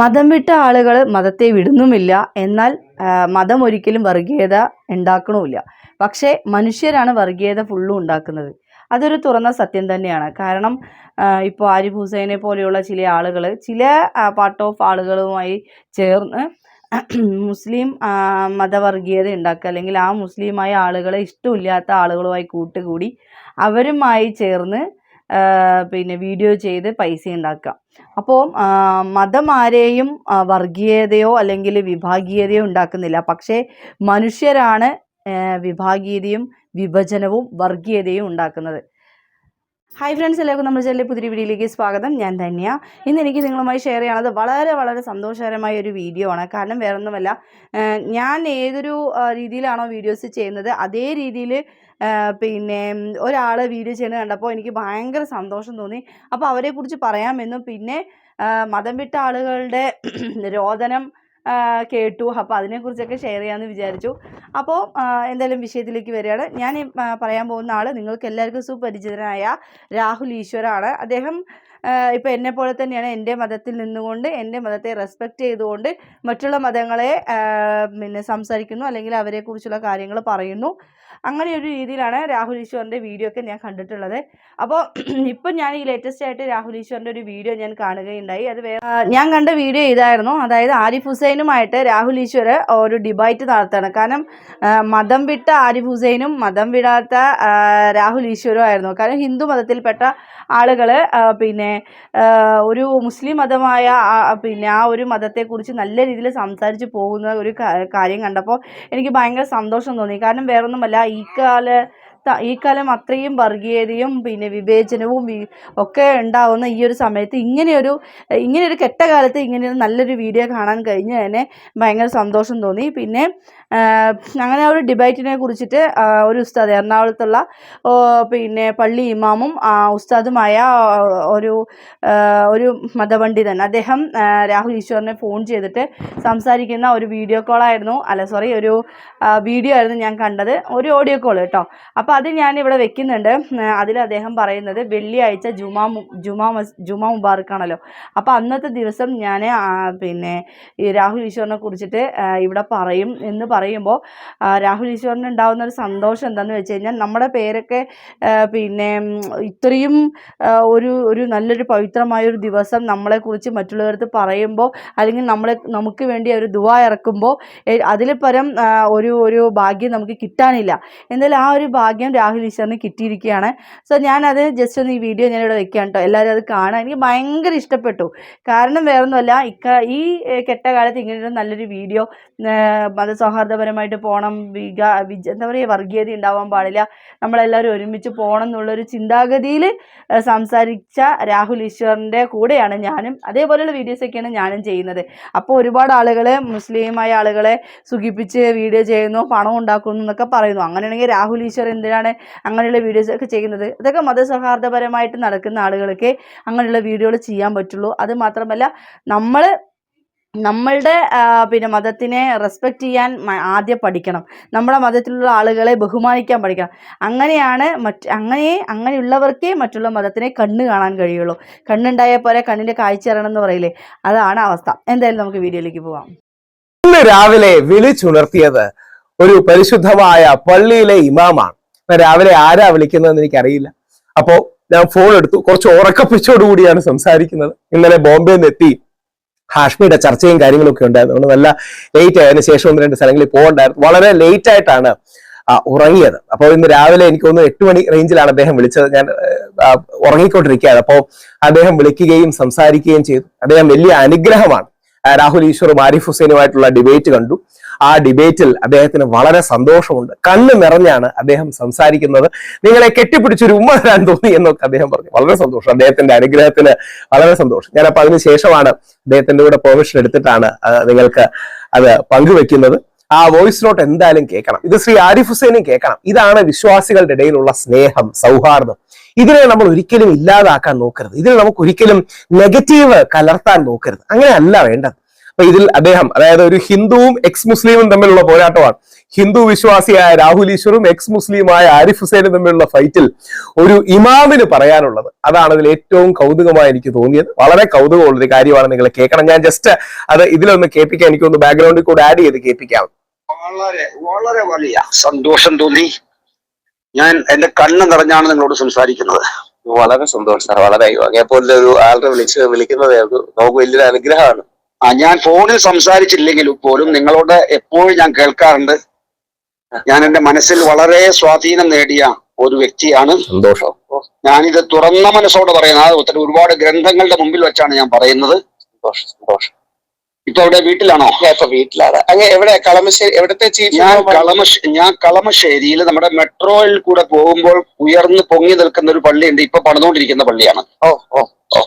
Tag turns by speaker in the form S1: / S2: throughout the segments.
S1: മതം വിട്ട ആളുകൾ മതത്തെ വിടുന്നുമില്ല. എന്നാൽ മതം ഒരിക്കലും വർഗീയത ഉണ്ടാക്കണമില്ല പക്ഷേ മനുഷ്യരാണ് വർഗീയത ഫുള്ളും ഉണ്ടാക്കുന്നത്. അതൊരു തുറന്ന സത്യം തന്നെയാണ്. കാരണം ഇപ്പോൾ ആരിഫ് ഹുസൈനെ പോലെയുള്ള ചില ആളുകൾ ചില പാർട്ട് ഓഫ് ആളുകളുമായി ചേർന്ന് മുസ്ലിം മതവർഗീയത ഉണ്ടാക്കുക അല്ലെങ്കിൽ ആ മുസ്ലിമായ ആളുകളെ ഇഷ്ടമില്ലാത്ത ആളുകളുമായി കൂട്ടുകൂടി അവരുമായി ചേർന്ന് പിന്നെ വീഡിയോ ചെയ്ത് പൈസ ഉണ്ടാക്കുക. അപ്പോൾ മതം ആരെയും വർഗീയതയോ അല്ലെങ്കിൽ വിഭാഗീയതയോ ഉണ്ടാക്കുന്നില്ല. പക്ഷേ മനുഷ്യരാണ് വിഭാഗീയതയും വിഭജനവും വർഗീയതയും ഉണ്ടാക്കുന്നത്. ഹായ് ഫ്രണ്ട്സ് എല്ലാവർക്കും നമ്മുടെ ചെല്ലെ പുതിയ വീഡിയോയിലേക്ക് സ്വാഗതം. ഞാൻ ധന്യ. ഇന്ന് എനിക്ക് നിങ്ങളുമായി ഷെയർ ചെയ്യണത് വളരെ വളരെ സന്തോഷകരമായ ഒരു വീഡിയോ ആണ്. കാരണം വേറൊന്നുമല്ല ഞാൻ ഏതൊരു രീതിയിലാണോ വീഡിയോസ് ചെയ്യുന്നത് അതേ രീതിയിൽ പിന്നെ ഒരാൾ വീഡിയോ ചെയ്യുന്നത് കണ്ടപ്പോൾ എനിക്ക് ഭയങ്കര സന്തോഷം തോന്നി. അപ്പോൾ അവരെക്കുറിച്ച് പറയാമെന്നും പിന്നെ മതം വിട്ട ആളുകളുടെ രോദനം കേട്ടു. അപ്പോൾ അതിനെക്കുറിച്ചൊക്കെ ഷെയർ ചെയ്യാമെന്ന് വിചാരിച്ചു. അപ്പോൾ എന്തായാലും വിഷയത്തിലേക്ക് വരികയാണ്. ഞാൻ പറയാൻ പോകുന്ന ആൾ നിങ്ങൾക്ക് എല്ലാവർക്കും സുപരിചിതനായ രാഹുൽ ഈശ്വരാണ്. അദ്ദേഹം ഇപ്പോൾ എന്നെ പോലെ തന്നെയാണ് എന്റെ മതത്തിൽ നിന്നുകൊണ്ട് എന്റെ മതത്തെ റെസ്പെക്റ്റ് ചെയ്തുകൊണ്ട് മറ്റുള്ള മതങ്ങളെ പിന്നെ സംസാരിക്കുന്നു അല്ലെങ്കിൽ അവരെക്കുറിച്ചുള്ള കാര്യങ്ങൾ പറയുന്നു. അങ്ങനെ ഒരു രീതിയിലാണ് രാഹുൽ ഈശ്വറിന്റെ വീഡിയോ ഒക്കെ ഞാൻ കണ്ടിട്ടുള്ളത്. അപ്പോൾ ഇപ്പം ഞാൻ ഈ ലേറ്റസ്റ്റ് ആയിട്ട് രാഹുൽ ഈശ്വറിന്റെ ഒരു വീഡിയോ ഞാൻ കാണുകയുണ്ടായി. അത് ഞാൻ കണ്ട വീഡിയോ ഇതായിരുന്നു. അതായത് ആരിഫ് ഹുസൈനുമായിട്ട് രാഹുൽ ഈശ്വർ ഒരു ഡിബൈറ്റ് നടത്താണ് കാരണം മതം വിട്ട ആരിഫ് ഹുസൈനും മതം വിടാത്ത രാഹുൽ ഈശ്വരും ആയിരുന്നു. കാരണം ഹിന്ദു മതത്തിൽപ്പെട്ട ആളുകൾ പിന്നെ ഒരു മുസ്ലിം മതമായ പിന്നെ ആ ഒരു മതത്തെക്കുറിച്ച് നല്ല രീതിയിൽ സംസാരിച്ച് പോകുന്ന ഒരു കാര്യം കണ്ടപ്പോൾ എനിക്ക് ഭയങ്കര സന്തോഷം തോന്നി. കാരണം വേറൊന്നുമല്ല കാല ത- ഈ കാലം അത്രയും വർഗീയതയും പിന്നെ വിവേചനവും ഒക്കെ ഉണ്ടാവുന്ന ഈ ഒരു സമയത്ത് ഇങ്ങനെയൊരു ഇങ്ങനെയൊരു കെട്ട കാലത്ത് ഇങ്ങനെയൊരു നല്ലൊരു വീഡിയോ കാണാൻ കഴിഞ്ഞ് തന്നെ ഭയങ്കര സന്തോഷം തോന്നി. പിന്നെ അങ്ങനെ ഒരു ഡിബേറ്റിനെ കുറിച്ചിട്ട് ഒരു ഉസ്താദ് എറണാകുളത്തുള്ള പിന്നെ പള്ളി ഇമാമും ഉസ്താദുമായ ഒരു ഒരു മതപണ്ഡിതൻ അദ്ദേഹം രാഹുൽ ഈശ്വറിനെ ഫോൺ ചെയ്തിട്ട് സംസാരിക്കുന്ന ഒരു വീഡിയോ കോളായിരുന്നു. അല്ല സോറി ഒരു വീഡിയോ ആയിരുന്നു ഞാൻ കണ്ടത്. ഒരു ഓഡിയോ കോൾ കേട്ടോ. അപ്പോൾ അത് ഞാൻ ഇവിടെ വെക്കുന്നുണ്ട് അതിൽ അദ്ദേഹം പറയുന്നത് വെള്ളിയാഴ്ച ജുമാ ജുമാ ജുമാ മുബാറക്കാണല്ലോ. അപ്പോൾ അന്നത്തെ ദിവസം ഞാൻ പിന്നെ ഈ രാഹുൽ ഈശ്വറിനെ കുറിച്ചിട്ട് ഇവിടെ പറയും എന്ന് പറയുമ്പോൾ രാഹുൽ ഈശ്വറിന് ഉണ്ടാകുന്ന ഒരു സന്തോഷം എന്താണെന്ന് വെച്ച് കഴിഞ്ഞാൽ നമ്മുടെ പേരൊക്കെ പിന്നെ ഇത്രയും ഒരു ഒരു നല്ലൊരു പവിത്രമായ ഒരു ദിവസം നമ്മളെക്കുറിച്ച് മറ്റുള്ളവർക്ക് പറയുമ്പോൾ അല്ലെങ്കിൽ നമ്മളെ നമുക്ക് വേണ്ടി ഒരു ദുവ ഇറക്കുമ്പോൾ അതിൽ പരം ഒരു ഒരു ഭാഗ്യം നമുക്ക് കിട്ടാനില്ല. എന്തായാലും ആ ഒരു ഭാഗ്യം രാഹുൽ ഈശ്വറിന് കിട്ടിയിരിക്കുകയാണ്. സോ ഞാനത് ജസ്റ്റ് ഒന്ന് ഈ വീഡിയോ ഞാനിവിടെ വെക്കാം കേട്ടോ എല്ലാവരും അത് കാണാൻ എനിക്ക് ഭയങ്കര ഇഷ്ടപ്പെട്ടു. കാരണം വേറൊന്നുമല്ല ഇക്ക ഈ കെട്ട കാലത്ത് ഇങ്ങനെയൊരു നല്ലൊരു വീഡിയോ മതസൗഹാർദ്ദപരമായിട്ട് പോകണം വിക വിജ എന്താ പറയുക വർഗീയത ഉണ്ടാവാൻ പാടില്ല. നമ്മളെല്ലാവരും ഒരുമിച്ച് പോകണം എന്നുള്ളൊരു ചിന്താഗതിയിൽ സംസാരിച്ച രാഹുൽ ഈശ്വറിന്റെ കൂടെയാണ് ഞാനും. അതേപോലെയുള്ള വീഡിയോസൊക്കെയാണ് ഞാനും ചെയ്യുന്നത്. അപ്പോൾ ഒരുപാട് ആളുകൾ മുസ്ലിമായ ആളുകളെ സുഖിപ്പിച്ച് വീഡിയോ ചെയ്യുന്നു പണം ഉണ്ടാക്കുന്നു എന്നൊക്കെ പറയുന്നു. അങ്ങനെയാണെങ്കിൽ രാഹുൽ ഈശ്വർ എന്തിനാണ് അങ്ങനെയുള്ള വീഡിയോസ് ഒക്കെ ചെയ്യുന്നത്. ഇതൊക്കെ മതസൗഹാർദ്ദപരമായിട്ട് നടക്കുന്ന ആളുകൾക്ക് അങ്ങനെയുള്ള വീഡിയോകൾ ചെയ്യാൻ പറ്റുള്ളൂ. അത് മാത്രമല്ല നമ്മൾ നമ്മളുടെ പിന്നെ മതത്തിനെ റെസ്പെക്റ്റ് ചെയ്യാൻ ആദ്യം പഠിക്കണം. നമ്മുടെ മതത്തിലുള്ള ആളുകളെ ബഹുമാനിക്കാൻ പഠിക്കണം. അങ്ങനെയാണ് മറ്റ് അങ്ങനെ അങ്ങനെയുള്ളവർക്കേ മറ്റുള്ള മതത്തിനെ കണ്ണ് കാണാൻ കഴിയുള്ളൂ. കണ്ണുണ്ടായ പോലെ കണ്ണിന്റെ കാഴ്ച അറിയണം എന്ന് പറയില്ലേ? അതാണ് അവസ്ഥ. എന്തായാലും നമുക്ക് വീഡിയോയിലേക്ക് പോവാം.
S2: ഇന്ന് രാവിലെ വിളിച്ചുണർത്തിയത് ഒരു പരിശുദ്ധമായ പള്ളിയിലെ ഇമാമാണ്. രാവിലെ ആരാ വിളിക്കുന്നതെന്ന് എനിക്കറിയില്ല. അപ്പോ ഞാൻ ഫോൺ എടുത്തു. കുറച്ച് ഉറക്കപ്പിച്ചോടുകൂടിയാണ് സംസാരിക്കുന്നത്. ഇന്നലെ ബോംബെയിൽ നിന്ന് എത്തി. ഹാഷ്മിയുടെ ചർച്ചയും കാര്യങ്ങളൊക്കെ ഉണ്ടായിരുന്നു. അതുകൊണ്ട് നല്ല ലേറ്റ് ആയതിനു ശേഷം ഒന്ന് രണ്ട് സ്ഥലങ്ങളിൽ പോകണ്ടായിരുന്നു. വളരെ ലേറ്റ് ആയിട്ടാണ് ഉറങ്ങിയത്. അപ്പോൾ ഇന്ന് രാവിലെ എനിക്ക് തോന്നുന്നു എട്ട് മണി റേഞ്ചിലാണ് അദ്ദേഹം വിളിച്ചത്. ഞാൻ ഉറങ്ങിക്കൊണ്ടിരിക്കുകയാണ്. അപ്പോൾ അദ്ദേഹം വിളിക്കുകയും സംസാരിക്കുകയും ചെയ്തു. അദ്ദേഹം വലിയ അനുഗ്രഹമാണ്. രാഹുൽ ഈശ്വറും ആരിഫ് ഹുസൈനുമായിട്ടുള്ള ഡിബേറ്റ് കണ്ടു. ആ ഡിബേറ്റിൽ അദ്ദേഹത്തിന് വളരെ സന്തോഷമുണ്ട്. കണ്ണ് നിറഞ്ഞാണ് അദ്ദേഹം സംസാരിക്കുന്നത്. നിങ്ങളെ കെട്ടിപ്പിടിച്ചൊരു ഉമ്മ തരാൻ തോന്നി എന്നൊക്കെ അദ്ദേഹം പറഞ്ഞു. വളരെ സന്തോഷം. അദ്ദേഹത്തിന്റെ അനുഗ്രഹത്തിന് വളരെ സന്തോഷം. ഞാൻ അപ്പൊ അതിന് ശേഷമാണ് അദ്ദേഹത്തിന്റെ കൂടെ പെർമിഷൻ എടുത്തിട്ടാണ് നിങ്ങൾക്ക് അത് പങ്കുവെക്കുന്നത്. ആ വോയിസ് നോട്ട് എന്തായാലും കേൾക്കണം. ഇത് ശ്രീ ആരിഫ് ഹുസൈനും കേൾക്കണം. ഇതാണ് വിശ്വാസികളുടെ ഇടയിലുള്ള സ്നേഹം സൗഹാർദ്ദം. ഇതിനെ നമ്മൾ ഒരിക്കലും ഇല്ലാതാക്കാൻ നോക്കരുത്. ഇതിനെ നമുക്ക് ഒരിക്കലും നെഗറ്റീവ് കലർത്താൻ നോക്കരുത്. അങ്ങനെയല്ല വേണ്ടത്. അപ്പൊ ഇതിൽ അദ്ദേഹം അതായത് ഒരു ഹിന്ദുവും എക്സ് മുസ്ലിമും തമ്മിലുള്ള പോരാട്ടമാണ്. ഹിന്ദു വിശ്വാസിയായ രാഹുൽ ഈശ്വറും എക്സ് മുസ്ലിമായ ആരിഫ് ഹുസൈനും തമ്മിലുള്ള ഫൈറ്റിൽ ഒരു ഇമാമിന് പറയാനുള്ളത്. അതാണ് അതിൽ ഏറ്റവും കൗതുകമായി എനിക്ക് തോന്നിയത്. വളരെ കൗതുകമുള്ള ഒരു കാര്യമാണ് നിങ്ങൾ കേൾക്കണം. ഞാൻ ജസ്റ്റ് അത് ഇതിലൊന്ന് കേൾപ്പിക്കാൻ എനിക്കൊന്ന് ബാക്ക്ഗ്രൗണ്ടിൽ കൂടെ ആഡ് ചെയ്ത് കേൾപ്പിക്കാം.
S3: വളരെ വളരെ വലിയ സന്തോഷം തോന്നി. ഞാൻ എന്റെ കണ്ണ് നിറഞ്ഞാണ് നിങ്ങളോട് സംസാരിക്കുന്നത്.
S4: വളരെ സന്തോഷം സാർ. വളരെ അങ്ങേപ്പോലെ ഒരു ആളുടെ വിളിച്ച് വിളിക്കുന്നത് നമുക്ക് വലിയൊരു അനുഗ്രഹമാണ്.
S3: ഞാൻ ഫോണിൽ സംസാരിച്ചില്ലെങ്കിലും പോലും നിങ്ങളോട് എപ്പോഴും ഞാൻ കേൾക്കാറുണ്ട്. ഞാൻ എന്റെ മനസ്സിൽ വളരെ സ്വാധീനം നേടിയ ഒരു വ്യക്തിയാണ്.
S2: സന്തോഷം.
S3: ഞാനിത് തുറന്ന മനസ്സോടെ പറയുന്നത് അത് ഒത്തിരി ഒരുപാട് ഗ്രന്ഥങ്ങളുടെ മുമ്പിൽ വെച്ചാണ് ഞാൻ പറയുന്നത്.
S4: സന്തോഷം സന്തോഷം.
S3: ഇപ്പൊ അവിടെ വീട്ടിലാണോ?
S4: ഇപ്പൊ വീട്ടിലാണ്. അങ്ങ് എവിടെ? കളമശ്ശേരി എവിടത്തെ ചീഫ്
S3: ഞാൻ കളമശ് ഞാൻ കളമശ്ശേരിയിൽ നമ്മുടെ മെട്രോയിൽ കൂടെ പോകുമ്പോൾ ഉയർന്ന് പൊങ്ങി നിൽക്കുന്ന ഒരു പള്ളിയുണ്ട്. ഇപ്പൊ പണിതുകൊണ്ടിരിക്കുന്ന പള്ളിയാണ്.
S4: ഓ ഓ. ഓ.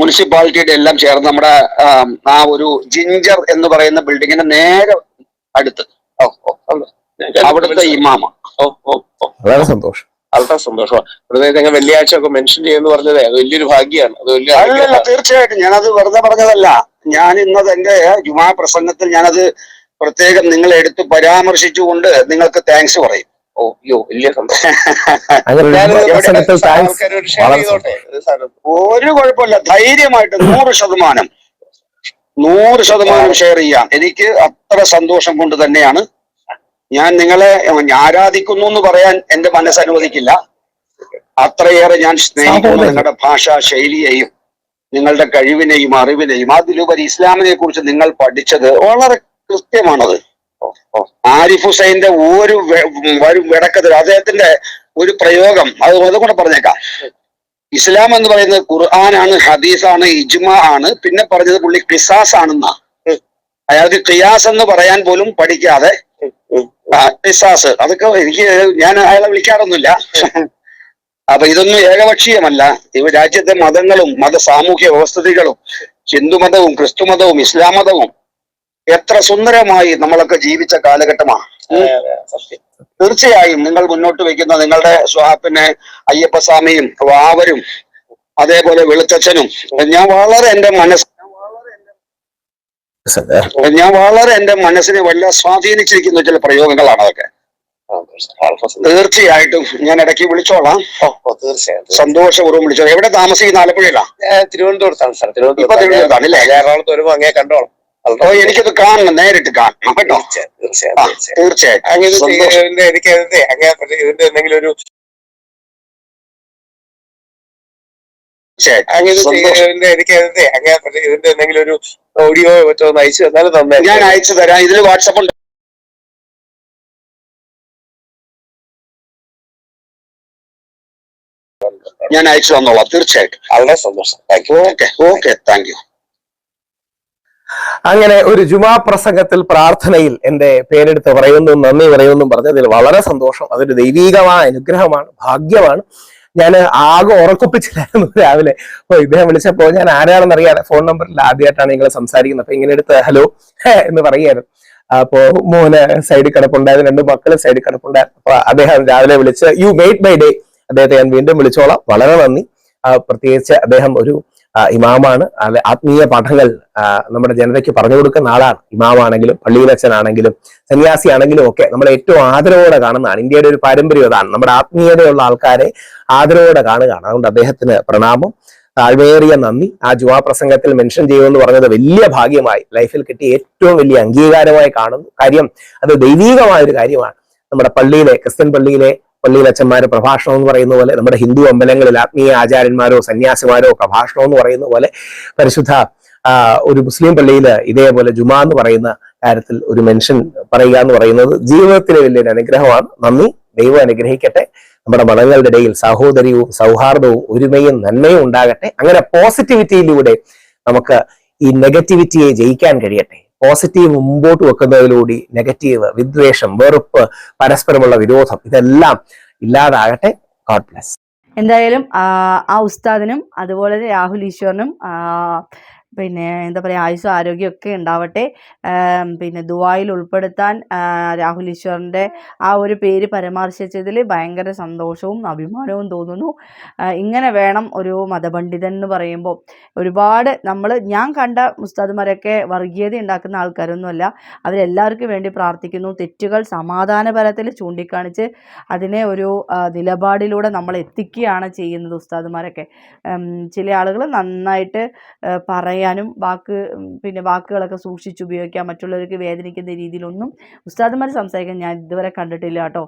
S3: മുനിസിപ്പാലിറ്റിയുടെ എല്ലാം ചേർന്ന് നമ്മുടെ ആ ഒരു ജിഞ്ചർ എന്ന് പറയുന്ന ബിൽഡിങ്ങിന്റെ നേരെ അടുത്ത്.
S4: ഓ ഓ സന്തോഷം.
S3: അവിടുത്തെ ഇമാമ.
S4: ഓ ഓ ഓ.
S2: വളരെ സന്തോഷം.
S4: വളരെ സന്തോഷമാണ്. ഞങ്ങൾ വെള്ളിയാഴ്ച ഒക്കെ മെൻഷൻ ചെയ്യുന്നു പറഞ്ഞത് അത് വലിയൊരു ഭാഗ്യമാണ്. അത് വലിയ.
S3: തീർച്ചയായിട്ടും. ഞാനത് വെറുതെ പറഞ്ഞതല്ല. ഞാൻ ഇന്നത് എന്റെ ജുമാ പ്രസംഗത്തിൽ ഞാനത് പ്രത്യേകം നിങ്ങൾ എടുത്ത് പരാമർശിച്ചുകൊണ്ട് നിങ്ങൾക്ക് താങ്ക്സ് പറയും.
S4: ഓ യോ വലിയ
S2: ഒരു
S3: കുഴപ്പമില്ല. ധൈര്യമായിട്ട് നൂറ് ശതമാനം. നൂറ് ശതമാനം ഷെയർ ചെയ്യാം. എനിക്ക് അത്ര സന്തോഷം കൊണ്ട് തന്നെയാണ് ഞാൻ നിങ്ങളെ ആരാധിക്കുന്നു എന്ന് പറയാൻ എന്റെ മനസ്സ് അനുവദിക്കില്ല. അത്രയേറെ ഞാൻ സ്നേഹിക്കുന്നു. നിങ്ങളുടെ ഭാഷാ ശൈലിയെയും നിങ്ങളുടെ കഴിവിനെയും അറിവിനെയും അതിലുപരി ഇസ്ലാമിനെ കുറിച്ച് നിങ്ങൾ പഠിച്ചത് വളരെ കൃത്യമാണത്. ആരിഫ് ഹുസൈന്റെ ഒരു ഒരു വിടക്കത്തിൽ അദ്ദേഹത്തിന്റെ ഒരു പ്രയോഗം അത് അതുകൊണ്ട് പറഞ്ഞേക്കാം. ഇസ്ലാം എന്ന് പറയുന്നത് ഖുർആനാണ് ഹദീസാണ് ഇജ്മ ആണ്. പിന്നെ പറഞ്ഞത് പുള്ളി ക്രിസാസ് ആണെന്നാ. അയാൾക്ക് ക്രിയാസ് എന്ന് പറയാൻ പോലും പഠിക്കാതെ ഖിസാസ്. അതൊക്കെ എനിക്ക് ഞാൻ അയാളെ വിളിക്കാറൊന്നുമില്ല. അപ്പൊ ഇതൊന്നും ഏകപക്ഷീയമല്ല. ഇവ രാജ്യത്തെ മതങ്ങളും മത സാമൂഹ്യ വ്യവസ്ഥിതികളും ഹിന്ദുമതവും ക്രിസ്തുമതവും ഇസ്ലാം മതവും എത്ര സുന്ദരമായി നമ്മളൊക്കെ ജീവിച്ച കാലഘട്ടമാണ് തീർച്ചയായും നിങ്ങൾ മുന്നോട്ട് വെക്കുന്ന നിങ്ങളുടെ പിന്നെ അയ്യപ്പസ്വാമിയും വാവരും അതേപോലെ വെളുത്തച്ഛനും ഞാൻ വളരെ എന്റെ മനസ്സ് ഞാൻ വളരെ എന്റെ മനസ്സിനെ വല്ല സ്വാധീനിച്ചിരിക്കുന്ന ചില പ്രയോഗങ്ങളാണ് അതൊക്കെ. തീർച്ചയായിട്ടും ഞാൻ ഇടയ്ക്ക് വിളിച്ചോളാം.
S4: തീർച്ചയായും.
S3: സന്തോഷപൂർവം വിളിച്ചോളാം. എവിടെ താമസിക്കുന്ന
S4: ആലപ്പുഴയിലാണ് തിരുവനന്തപുരത്താണ് സാർ
S3: തിരുവനന്തപുരത്താണ്. അല്ലേ?
S4: എറണാകുളത്ത് വരുമ്പോ അങ്ങേ കണ്ടോളാം.
S3: ഓ എനിക്കത് കാണണം നേരിട്ട് കാണണം കേട്ടോ.
S4: തീർച്ചയായിട്ടും. എനിക്ക് അങ്ങനെ ഇതിന്റെ എന്തെങ്കിലും ഒരു. എനിക്ക് അങ്ങനെ ഇതിന്റെ എന്തെങ്കിലും ഒരു ഓഡിയോ മറ്റോ ഒന്ന് അയച്ചു തന്നാലും
S3: ഞാൻ അയച്ചു തരാം. ഇതിൽ വാട്സപ്പ് ഉണ്ട്. ഞാൻ അയച്ചു തന്നോളാം. തീർച്ചയായിട്ടും.
S4: വളരെ സന്തോഷം. Thank you
S3: okay okay thank you
S2: അങ്ങനെ ഒരു ജുമാ പ്രസംഗത്തിൽ പ്രാർത്ഥനയിൽ എന്റെ പേരെടുത്ത് പറയുന്നു നന്ദി പറയുന്നു പറഞ്ഞതിൽ വളരെ സന്തോഷം. അതൊരു ദൈവീകമായ അനുഗ്രഹമാണ് ഭാഗ്യമാണ്. ഞാൻ ആകെ ഉറക്കൊപ്പിച്ചില്ലായിരുന്നു രാവിലെ. അപ്പൊ ഇദ്ദേഹം വിളിച്ചപ്പോ ഞാൻ ആരാണെന്ന് അറിയാതെ ഫോൺ നമ്പറിൽ ആദ്യമായിട്ടാണ് നിങ്ങൾ സംസാരിക്കുന്നത്. അപ്പൊ ഇങ്ങനെ എടുത്ത് ഹലോ എന്ന് പറയായിരുന്നു അപ്പോ മോന് സൈഡിൽ കിടപ്പുണ്ടായിരുന്നു രണ്ട് മക്കൾ സൈഡിൽ കിടപ്പുണ്ടായിരുന്നു. അപ്പൊ അദ്ദേഹം രാവിലെ വിളിച്ച് യു മെയ്ഡ് മൈ ഡേ അദ്ദേഹത്തെ ഞാൻ വീണ്ടും വിളിച്ചോളാം. വളരെ നന്ദി. പ്രത്യേകിച്ച് അദ്ദേഹം ഒരു ഇമാമാണ്. ആത്മീയ പാഠങ്ങൾ നമ്മുടെ ജനതയ്ക്ക് പറഞ്ഞു കൊടുക്കുന്ന ആളാണ്. ഇമാമാണെങ്കിലും പള്ളിയിലച്ഛനാണെങ്കിലും സന്യാസിയാണെങ്കിലും ഒക്കെ നമ്മൾ ഏറ്റവും ആദരവോടെ കാണുന്നതാണ്. ഇന്ത്യയുടെ ഒരു പാരമ്പര്യം അതാണ്. നമ്മുടെ ആത്മീയതയുള്ള ആൾക്കാരെ ആദരവോടെ കാണുകയാണ്. അതുകൊണ്ട് അദ്ദേഹത്തിന് പ്രണാമം. താഴ്വേറിയ നന്ദി. ആ ജുവാ പ്രസംഗത്തിൽ മെൻഷൻ ചെയ്യുമെന്ന് പറഞ്ഞത് വലിയ ഭാഗ്യമായി. ലൈഫിൽ കിട്ടിയ ഏറ്റവും വലിയ അംഗീകാരമായി കാണുന്നു. കാര്യം അത് ദൈവീകമായ ഒരു കാര്യമാണ്. നമ്മുടെ പള്ളിയിലെ ക്രിസ്ത്യൻ പള്ളിയിലെ പള്ളിയിൽ അച്ഛന്മാര് പ്രഭാഷണം എന്ന് പറയുന്ന പോലെ നമ്മുടെ ഹിന്ദു അമ്പലങ്ങളിൽ ആത്മീയ ആചാര്യന്മാരോ സന്യാസിമാരോ പ്രഭാഷണം എന്ന് പറയുന്ന പോലെ പരിശുദ്ധ ഒരു മുസ്ലിം പള്ളിയിൽ ഇതേപോലെ ജുമാ എന്ന് പറയുന്ന കാര്യത്തിൽ ഒരു മെൻഷൻ പറയുക എന്ന് പറയുന്നത് ജീവിതത്തിലെ വലിയൊരു അനുഗ്രഹമാണ്. നന്ദി. ദൈവം അനുഗ്രഹിക്കട്ടെ. നമ്മുടെ മതങ്ങളുടെ ഇടയിൽ സഹോദര്യവും സൗഹാർദ്ദവും ഒരുമയും നന്മയും ഉണ്ടാകട്ടെ. അങ്ങനെ പോസിറ്റിവിറ്റിയിലൂടെ നമുക്ക് ഈ നെഗറ്റിവിറ്റിയെ ജയിക്കാൻ കഴിയട്ടെ. പോസിറ്റീവ് മുമ്പോട്ട് വെക്കുന്നതിലൂടെ നെഗറ്റീവ് വിദ്വേഷം വെറുപ്പ് പരസ്പരമുള്ള വിരോധം ഇതെല്ലാം ഇല്ലാതാകട്ടെ. ഗോഡ് ബ്ലസ്
S1: എന്തായാലും ആ, ഉസ്താദിനും അതുപോലെ രാഹുൽ ഈശ്വറിനും പിന്നെ എന്താ പറയുക ആയുസ്സും ആരോഗ്യമൊക്കെ ഉണ്ടാവട്ടെ. പിന്നെ ദുബായിൽ ഉൾപ്പെടുത്താൻ രാഹുൽ ഈശ്വറിന്റെ ആ ഒരു പേര് പരാമർശിച്ചതിൽ ഭയങ്കര സന്തോഷവും അഭിമാനവും തോന്നുന്നു. ഇങ്ങനെ വേണം ഒരു മതപണ്ഡിതൻ എന്ന് പറയുമ്പോൾ. ഒരുപാട് നമ്മൾ ഞാൻ കണ്ട മുസ്താദ്മാരൊക്കെ വർഗീയത ഉണ്ടാക്കുന്ന ആൾക്കാരൊന്നുമല്ല. അവരെല്ലാവർക്കും വേണ്ടി പ്രാർത്ഥിക്കുന്നു. തെറ്റുകൾ സമാധാനപരത്തിൽ ചൂണ്ടിക്കാണിച്ച് അതിനെ ഒരു നിലപാടിലൂടെ നമ്മൾ എത്തിക്കുകയാണ് ചെയ്യുന്നത് ഉസ്താദ്മാരൊക്കെ. ചില ആളുകൾ നന്നായിട്ട് ആ, പറയാനും വാക്ക് പിന്നെ വാക്കുകളൊക്കെ സൂക്ഷിച്ച് ഉപയോഗിക്കാം മറ്റുള്ളവർക്ക് വേദനിക്കുന്ന രീതിയിലൊന്നും ഉസ്താദന്മാർ സംസാരിക്കാൻ ഞാൻ ഇതുവരെ കണ്ടിട്ടില്ല കേട്ടോ.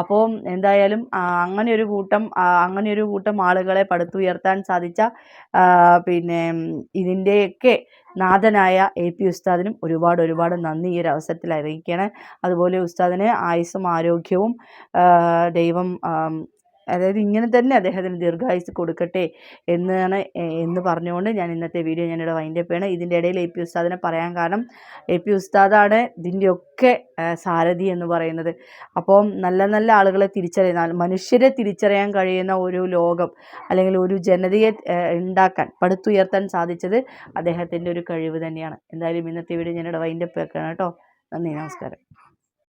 S1: അപ്പോൾ എന്തായാലും അങ്ങനെ ഒരു കൂട്ടം അങ്ങനെ ഒരു കൂട്ടം ആളുകളെ പടുത്തുയർത്താൻ സാധിച്ച പിന്നെ ഇതിന്റെയൊക്കെ നാഥനായ എ പി ഉസ്താദിനും ഒരുപാട് ഒരുപാട് നന്ദി ഈ ഒരു അവസരത്തിൽ അറിയിക്കുകയാണ്. അതുപോലെ ഉസ്താദിന് ആയുസ്സും ആരോഗ്യവും ദൈവം അതായത് ഇങ്ങനെ തന്നെ അദ്ദേഹത്തിന് ദീർഘായുസ് കൊടുക്കട്ടെ എന്നാണ് എന്ന് പറഞ്ഞുകൊണ്ട് ഞാൻ ഇന്നത്തെ വീഡിയോ ഞാനിവിടെ വൈൻഡപ്പ് ചെയ്യണം. ഇതിന്റെ ഇടയിൽ എ പി ഉസ്താദിനെ പറയാൻ കാരണം എ പി ഉസ്താദാണ് ഇതിന്റെയൊക്കെ സാരഥി എന്ന് പറയുന്നത്. അപ്പോൾ നല്ല നല്ല ആളുകളെ തിരിച്ചറിയുന്ന മനുഷ്യരെ തിരിച്ചറിയാൻ കഴിയുന്ന ഒരു ലോകം അല്ലെങ്കിൽ ഒരു ജനതയെ ഉണ്ടാക്കാൻ പടുത്തുയർത്താൻ സാധിച്ചത് അദ്ദേഹത്തിന്റെ ഒരു കഴിവ് തന്നെയാണ്. എന്തായാലും ഇന്നത്തെ വീഡിയോ ഞാനിവിടെ വൈൻഡപ്പ് വെക്കണം കേട്ടോ? നന്ദി നമസ്കാരം.